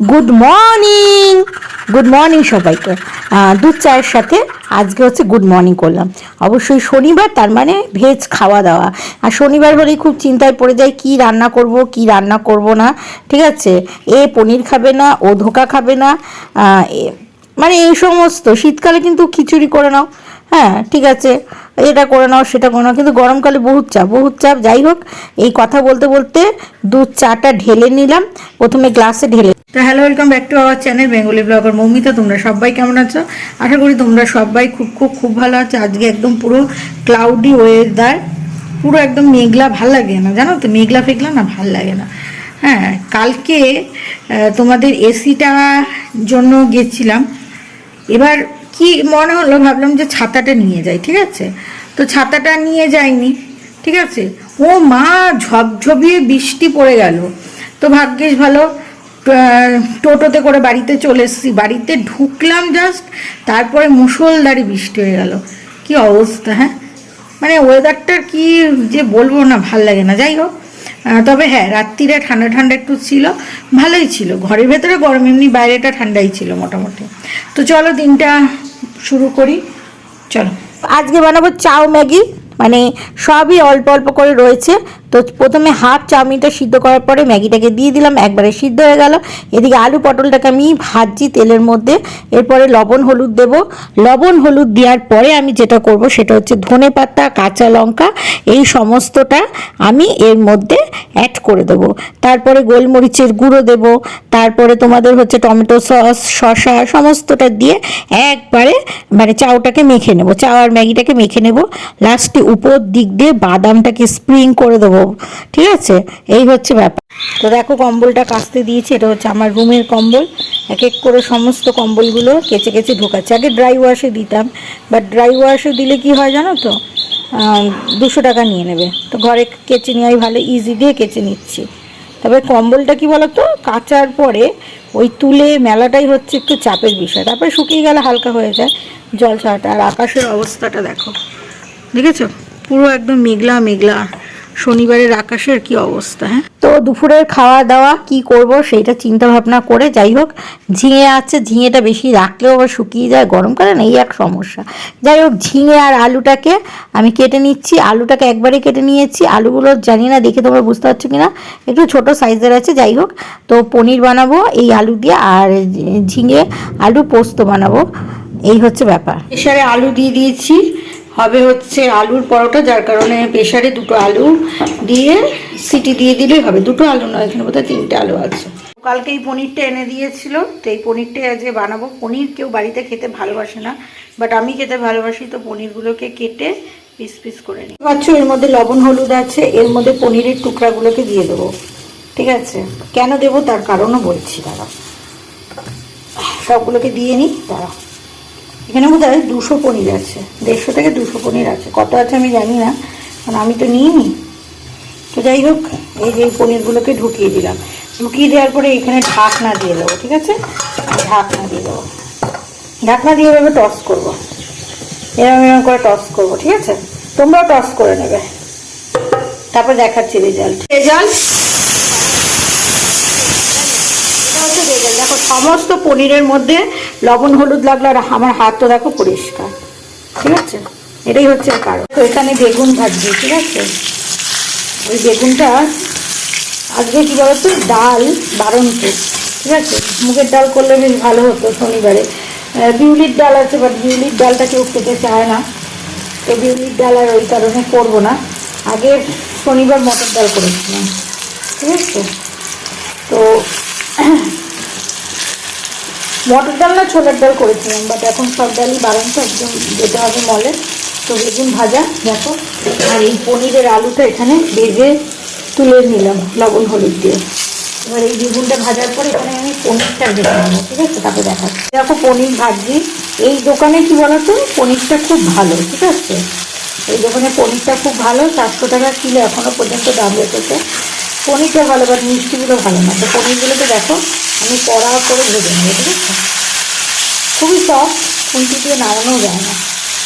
Good morning good morning সবাইকে। দুধ চায়ের সাথে আজকে হচ্ছে গুড মর্নিং করলাম। অবশ্যই শনিবার, তার মানে ভেজ খাওয়া দাওয়া। আর শনিবার হলেই খুব চিন্তায় পড়ে যায় কি রান্না করব, কি রান্না করব না, ঠিক আছে? এ পনির খাবে না, ও ধোকা খাবে না মানে এই সমস্ত। শীতকালে কিন্তু খিচুড়ি করে নাও। হ্যাঁ ঠিক আছে। এটা করে নাও, সেটা করে নাও। কিন্তু গরমকালে বহুত চাপ বহুত চাপ। যাই হোক, এই কথা বলতে বলতে দুধ চাটা ঢেলে নিলাম। প্রথমে গ্লাসে ঢেলে তো hello welcome back to our channel Bengali blogger Moumita তোমরা সবাই কেমন আছো? আশা করি তোমরা সবাই খুব খুব খুব ভালো আছো। আজকে একদম পুরো ক্লাউডি ওয়েদার পুরো একদম মেঘলা, ভালো লাগে না, জানো তো? মেঘলা ফেঘলা না, ভালো লাগে না। হ্যাঁ কালকে তোমাদের এসিটা জন্য গেছিলাম। এবার কি মনে হলো? ভাবলাম যে ছাতাটা নিয়ে যাই, ঠিক আছে? তো ছাতাটা নিয়ে যাইনি, ঠিক আছে? ও মা ঝপঝপিয়ে বৃষ্টি পড়ে গেল। তো ভাগ্যিস ভালো টোটোতে করে বাড়িতে চলে এসেছি। বাড়িতে ঢুকলাম জাস্ট তারপরে মুষলধারে বৃষ্টি হয়ে গেল। কি অবস্থা হ্যাঁ? মানে ওয়েদারটার কি যে বলব না, ভালো লাগে না। যাই হোক তবে হ্যাঁ রাত্রিরে ঠান্ডা ঠান্ডা একটু ছিল, ভালোই ছিল। ঘরের ভেতরে গরম, এমনি বাইরেটা ঠান্ডাই ছিল মোটামুটি। তো চলো দিনটা শুরু করি। চলো। আজকে বানাবো চাও ম্যাগি মানে সবই অল্প অল্প করে রয়েছে। তো প্রথমে হাফ চাউমিনটা সিদ্ধ করার পরে ম্যাগিটাকে দিয়ে দিলাম, একবারে সিদ্ধ হয়ে গেল। এদিকে আলু পটলটাকে আমি ভাজছি তেলের মধ্যে। এরপরে লবণ, হলুদ দেব। লবণ, হলুদ দেওয়ার পরে আমি যেটা করব সেটা হচ্ছে ধনে পাতা, কাঁচা লঙ্কা, এই সমস্তটা আমি এর মধ্যে অ্যাড করে দেব। তারপরে গোলমরিচের গুঁড়ো দেব। তারপরে তোমাদের হচ্ছে টমেটো সস, শসা সমস্তটা দিয়ে একবারে মানে চাউটাকে মেখে নেব। চাউ আর ম্যাগিটাকে মেখে নেব। লাস্টে উপর দিক দিয়ে বাদামটাকে স্প্রিং করে দেবো। ঠিক আছে? এই হচ্ছে ব্যাপার। তো দেখো, কম্বলটা কাচতে দিয়েছি, এটা হচ্ছে আমার রুমের কম্বল। এক এক করে সমস্ত কম্বলগুলো কেচে কেচে ঢোকাচ্ছে। আগে ড্রাই ওয়াশে দিতাম বাট ড্রাই ওয়াশে দিলে কি হয় জানো তো? দুশো টাকা নিয়ে নেবে। তো ঘরে কেচে নেওয়াই ভালো ইজি দিয়ে কেচে নিচ্ছি। তবে কম্বলটা কি বলতো? কাচার পরে ওই তুলে মেলাটাই হচ্ছে একটু চাপের বিষয়। তারপরে শুকিয়ে গেলে হালকা হয়ে যায় জল ছাড়াটা। আর আকাশের অবস্থাটা দেখো, দেখেছ? পুরো একদম মেঘলা মেঘলা। শনিবারের আকাশের কি অবস্থা হ্যাঁ? তো দুপুরের খাওয়া দাওয়া কি করব সেইটা চিন্তা ভাবনা করে যাই হোক ঝিঙে আছে ঝিঙেটা বেশি রাখলেও আবার শুকিয়ে যায় গরমকালে এই এক সমস্যা। যাই হোক ঝিঙে আর আলুটাকে আমি কেটে নিচ্ছি আলুটাকে একবারে কেটে নিয়েছি আলুগুলো জানি না দেখে তোমরা বুঝতে পারছ কিনা একটু ছোট সাইজের আছে যাই হোক তো পনির বানাবো এই আলু দিয়ে আর ঝিঙে আলু পোস্ত বানাবো এই হচ্ছে ব্যাপার। প্রেশারে আলু দিয়ে দিয়েছি হবে হচ্ছে আলুর পরোটা যার কারণে প্রেশারে দুটো আলু দিয়ে সিটি দিয়ে দিলেই হবে। দুটো আলু নয় এখানে বোধহয় তিনটে আলু আছে। কালকে এই পনিরটা এনে দিয়েছিল তো এই পনিরটা আজকে বানাবো। পনির কেউ বাড়িতে খেতে ভালোবাসে না বাট আমি খেতে ভালোবাসি তো পনিরগুলোকে কেটে পিস পিস করে নিই। পাচ্ছ এর মধ্যে লবণ হলুদ আছে এর মধ্যে পনিরের টুকরাগুলোকে দিয়ে দেবো। ঠিক আছে? কেন দেবো? তার কারণও বলছি দাঁড়া সবগুলোকে দিয়ে নিই দাঁড়া এখানে বোধ হয় দুশো পনির আছে। দেড়শো থেকে দুশো পনির আছে। কত আছে আমি জানি না, কারণ আমি তো নিই নি তো যাই হোক, এই যে পনিরগুলোকে ঢুকিয়ে দিলাম। ঢুকিয়ে দেওয়ার পরে এখানে ঢাকনা দিয়ে দেবো, ঠিক আছে? ঢাকনা দিয়ে দেবো। ঢাকনা দিয়ে এভাবে টস করব। এরকম এরকম করে টস করব, ঠিক আছে? তোমরাও টস করে নেবে। তারপর দেখাচ্ছি রেজাল্ট রেজাল্ট দেখো, সমস্ত পনিরের মধ্যে লবণ, হলুদ লাগল আর আমার হাত তো দেখো পরিষ্কার। ঠিক আছে? এটাই হচ্ছে কারণ। তো এখানে বেগুন ভাজছি ঠিক আছে? ওই বেগুনটা আজকে কী বলতো? ডাল বারণ তো ঠিক আছে? মুগের ডাল করলে বেশ ভালো হতো শনিবারে। বিউলির ডাল আছে বাট বিউলির ডালটা কেউ খেতে চায় না। তো বিউলির ডাল আর ওই কারণে করব না। আগে শনিবার মটর ডাল করেছিলাম, ঠিক আছে? তো মটর ডাল না ছোলার ডাল করেছিলাম বাট এখন সব ডালই বারণ তো একদম যেতে হবে মলে। তো বেগুন ভাজা, দেখো। আর এই পনিরের আলুটা এখানে ভেজে তুলে নিলাম, লবণ হলুদ দিয়ে। এবার এই বেগুনটা ভাজার পর এখানে আমি পনিরটা ভেজে নেব, ঠিক আছে? তারপরে দেখাচ্ছি। দেখো, পনির ভাজি এই দোকানে কি বলতো? পনিরটা খুব ভালো, ঠিক আছে? এই দোকানে পনিরটা খুব ভালো চারশো টাকা কিলো এখনও পর্যন্ত দাম রেখেছে। পনিরটা ভালো, বাট মিষ্টিগুলো ভালো না। তো পনিরগুলোকে দেখো, আমি কড়া করে ভেজে নেব, ঠিক আছে? খুবই সফট খুন্তি দিয়ে নাড়ানো যায় না।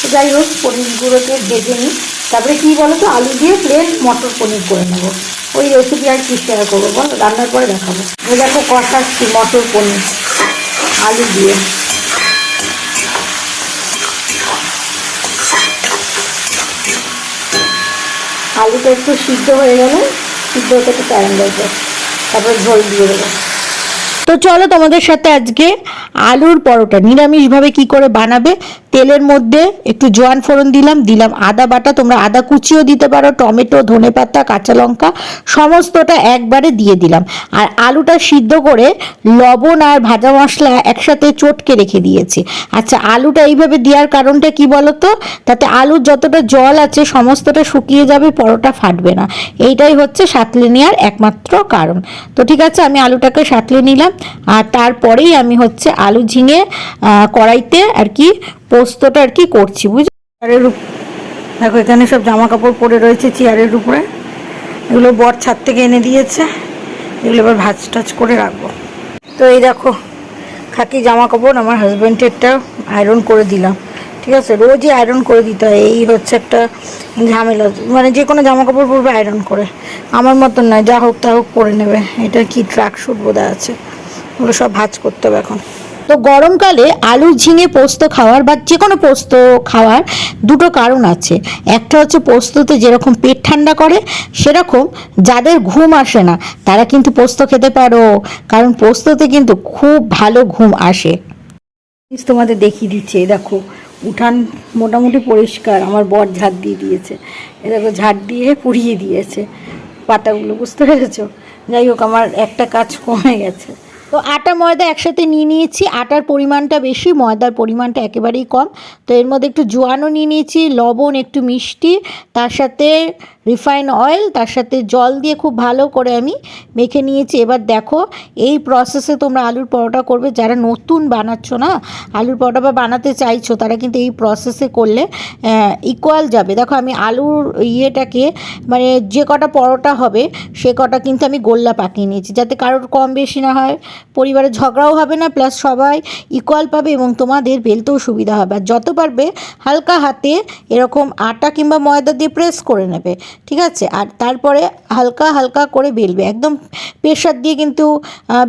তো যাই হোক, পনিরগুলোকে ভেজে নিই। তারপরে কী বলো তো আলু দিয়ে প্লেন মটর পনির করে নেব। ওই রেসিপি আর কি শেয়ার করব, বল? রান্নার পরে দেখাবো। ওই দেখো কষাচ্ছি মটর পনির, আলু দিয়ে। আলুটা একটু সিদ্ধ হয়ে গেলে সিদ্ধ হতে একটু টাইম লাগবে তারপর ঝোল দিয়ে দেবো। তো চলো তোমাদের সাথে আজকে আলুর পরোটা নিরামিষ ভাবে কি করে বানাবে তেলের মধ্যে একটু জোয়ান ফোড়ন দিলাম দিলাম আদা বাটা, তোমরা আদা কুচিও দিতে পারো, টমেটো ধনে পাতা কাঁচা লঙ্কা, সমস্তটা একবারে দিয়ে দিলাম। আর আলুটা সিদ্ধ করে লবণ আর ভাজা মশলা একসাথে চটকে রেখে দিয়েছি। আচ্ছা আলুটা এইভাবে দেওয়ার কারণটা কি বলো তো তাতে আলুর যতটা জল আছে, সমস্তটা শুকিয়ে যাবে, পরোটা ফাটবে না। এইটাই হচ্ছে সাতলে নেওয়ার একমাত্র কারণ। তো ঠিক আছে, আমি আলুটাকে সাতলে নিলাম। আর তারপরেই আমি হচ্ছে আলু ঝিঙে কড়াইতে আর কি পোস্তটা আর কি করছি, বুঝলি? চেয়ারের দেখো, এখানে সব জামা কাপড় পরে রয়েছে চেয়ারের উপরে। এগুলো বর ছাদ থেকে এনে দিয়েছে। এগুলো এবার ভাজ টাজ করে রাখব। তো এই দেখো, খাকি জামা কাপড় আমার হাজব্যান্ডেরটা আয়রন করে দিলাম। ঠিক আছে? রোজই আয়রন করে দিতে হয়। এই হচ্ছে একটা ঝামেলা। মানে যে কোনো জামা কাপড় পরবে আয়রন করে। আমার মতন নয়, যা হোক তা হোক পরে নেবে। এটা কি ট্রাক শুট বোধ আছে। ওগুলো সব ভাজ করতে হবে এখন। তো গরমকালে আলু ঝিঙে পোস্ত খাওয়ার বা যে কোনো পোস্ত খাওয়ার দুটো কারণ আছে। একটা হচ্ছে পোস্ততে যেরকম পেট ঠান্ডা করে, সেরকম যাদের ঘুম আসে না, তারা কিন্তু পোস্ত খেতে পারো। কারণ পোস্ততে কিন্তু খুব ভালো ঘুম আসে। তোমাদের দেখিয়ে দিচ্ছে। দেখো, উঠান মোটামুটি পরিষ্কার। আমার বর ঝাড় দিয়ে দিয়েছে। এ দেখো ঝাড় দিয়ে পুড়িয়ে দিয়েছে। পাতাগুলো, বুঝতে পেরেছ? যাই হোক, আমার একটা কাজ কমে গেছে। তো আটা ময়দা একসাথে নিয়ে নিয়েছি। আটার পরিমাণটা বেশি, ময়দার পরিমাণটা একেবারেই কম। তো এর মধ্যে একটু জোয়ানও নিয়ে নিয়েছি, লবণ, একটু মিষ্টি, তার সাথে রিফাইন অয়েল, তার সাথে জল দিয়ে খুব ভালো করে আমি মেখে নিয়েছি। এবার দেখো, এই প্রসেসে তোমরা আলুর পরোটা করবে। যারা নতুন বানাচ্ছ না, আলুর পরোটা বা বানাতে চাইছো, তারা কিন্তু এই প্রসেসে করলে ইকুয়াল যাবে। দেখো, আমি আলুর ইয়েটাকে মানে যে কটা পরোটা হবে, সে কটা কিন্তু আমি গোল্লা পাকিয়ে নিয়েছি, যাতে কারোর কম বেশি না হয়। পরিবারে ঝগড়াও হবে না প্লাস সবাই ইকুয়াল পাবে এবং তোমাদের বেলতেও সুবিধা হবে। আর যত পারবে, হালকা হাতে এরকম আটা কিংবা ময়দা দিয়ে প্রেস করে নেবে। ঠিক আছে? আর তারপরে হালকা হালকা করে বেলবে। একদম প্রেশার দিয়ে কিন্তু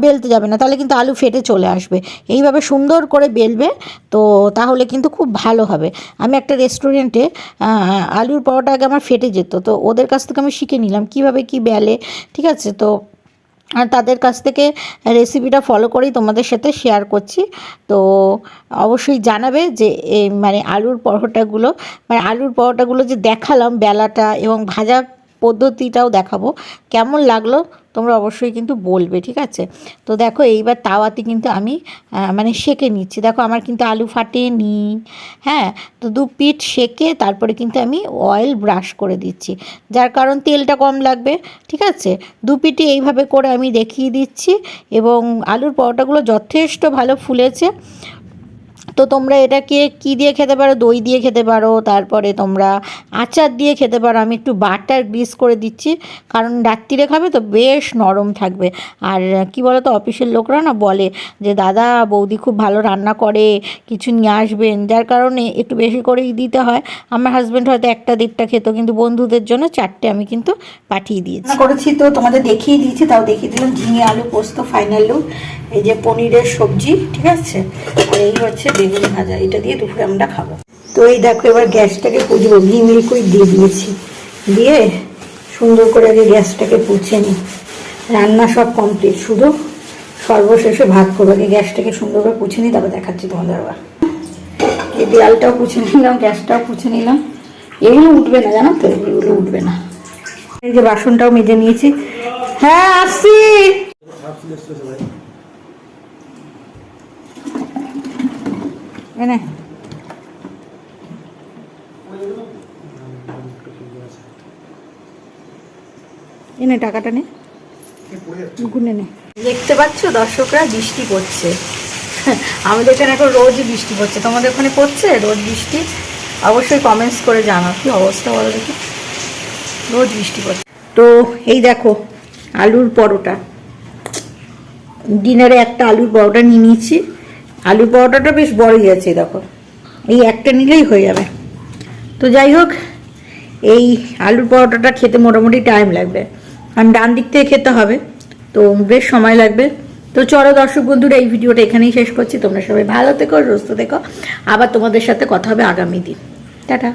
বেলতে যাবে না। তাহলে কিন্তু আলু ফেটে চলে আসবে। এইভাবে সুন্দর করে বেলবে, তো তাহলে কিন্তু খুব ভালো হবে। আমি একটা রেস্টুরেন্টে আলুর পরোটা আগে আমার ফেটে যেত। তো ওদের কাছ থেকে আমি শিখে নিলাম কীভাবে কি বেলে, ঠিক আছে? তো তাদের কাছ থেকে রেসিপিটা ফলো করেই তোমাদের সাথে শেয়ার করছি। তো অবশ্যই জানাবে যে মানে আলুর পরোটাগুলো মানে আলুর পরোটাগুলো যে দেখালাম বেলাটা এবং ভাজা পদ্ধতিটাও দেখাবো। কেমন লাগল তোমরা অবশ্যই কিন্তু বলবে, ঠিক আছে? তো দেখো, এইবার তাওয়াতে কিন্তু আমি মানে সেকে নিচ্ছি। দেখো, আমার কিন্তু আলু ফাটে ফাটেনি। হ্যাঁ তো দু পিঠ সেকে তারপরে কিন্তু আমি অয়েল ব্রাশ করে দিচ্ছি। যার কারণ তেলটা কম লাগবে, ঠিক আছে? দু পিঠে এইভাবে করে আমি দেখিয়ে দিচ্ছি এবং আলুর পরোটাগুলো যথেষ্ট ভালো ফুলেছে। তো তোমরা এটাকে কি দিয়ে খেতে পারো? দই দিয়ে খেতে পারো। তারপরে তোমরা আচার দিয়ে খেতে পারো। আমি একটু বাটার গ্রিস করে দিচ্ছি। কারণ রাত্রিরে খাবে তো বেশ নরম থাকবে। আর কি বলো তো অফিসের লোকরা না বলে যে, দাদা, বৌদি খুব ভালো রান্না করে, কিছু নিয়ে আসবেন। যার কারণে একটু বেশি করেই দিতে হয়। আমার হাজব্যান্ড হয়তো একটা দেড়টা খেত, কিন্তু বন্ধুদের জন্য চারটে আমি কিন্তু পাঠিয়ে দিয়েছি। করেছি তো, তোমাদের দেখিয়ে দিয়েছি। তাও দেখিয়ে দিলাম, ঝিঙে, আলু পোস্ত ফাইনাল লুক এই যে পনিরের সবজি, ঠিক আছে? আর এই হচ্ছে বেগুন ভাজা, এটা দিয়ে দুপুরে আমরা খাব। তো এই দেখো, এবার গ্যাসটাকে পুজবো ভিম লিকুইড দিয়ে দিয়েছি। দিয়ে সুন্দর করে আগে গ্যাসটাকে পুছে নিই। রান্না সব কমপ্লিট। শুধু সর্বশেষে ভাত করব। আগে গ্যাসটাকে সুন্দর করে পুছে নিই, তারপর দেখাচ্ছি তোমাদের আবার। এই দেয়ালটাও পুছে নিলাম, গ্যাসটাও পুছে নিলাম। এগুলো উঠবে না, জানো তো? এগুলো উঠবে না। এই যে বাসনটাও মেজে নিয়েছি। হ্যাঁ আসছি! এনে। এনে টাকাটা নে। দেখতে পাচ্ছ দর্শকরা বৃষ্টি পড়ছে। আমাদের এখানে এখন রোজই বৃষ্টি পড়ছে। তোমাদের ওখানে পড়ছে? রোজ বৃষ্টি? অবশ্যই কমেন্টস করে জানাও। কি অবস্থা বলো দেখি। রোজ বৃষ্টি পড়ছে। তো এই দেখো, আলুর পরোটা। ডিনারে একটা আলুর পরোটা নিয়ে নিয়েছি। আলুর পরোটাটা বেশ বড়ই আছে, দেখো। এই একটা নিলেই হয়ে যাবে। তো যাই হোক, এই আলুর পরোটাটা খেতে মোটামুটি টাইম লাগবে। কারণ ডান দিক থেকে খেতে হবে, তো বেশ সময় লাগবে। তো চলো দর্শক বন্ধুরা, এই ভিডিওটা এখানেই শেষ করছি। তোমরা সবাই ভালো থেকো, সুস্থ থেকো। আবার তোমাদের সাথে কথা হবে আগামী দিন। টাটা।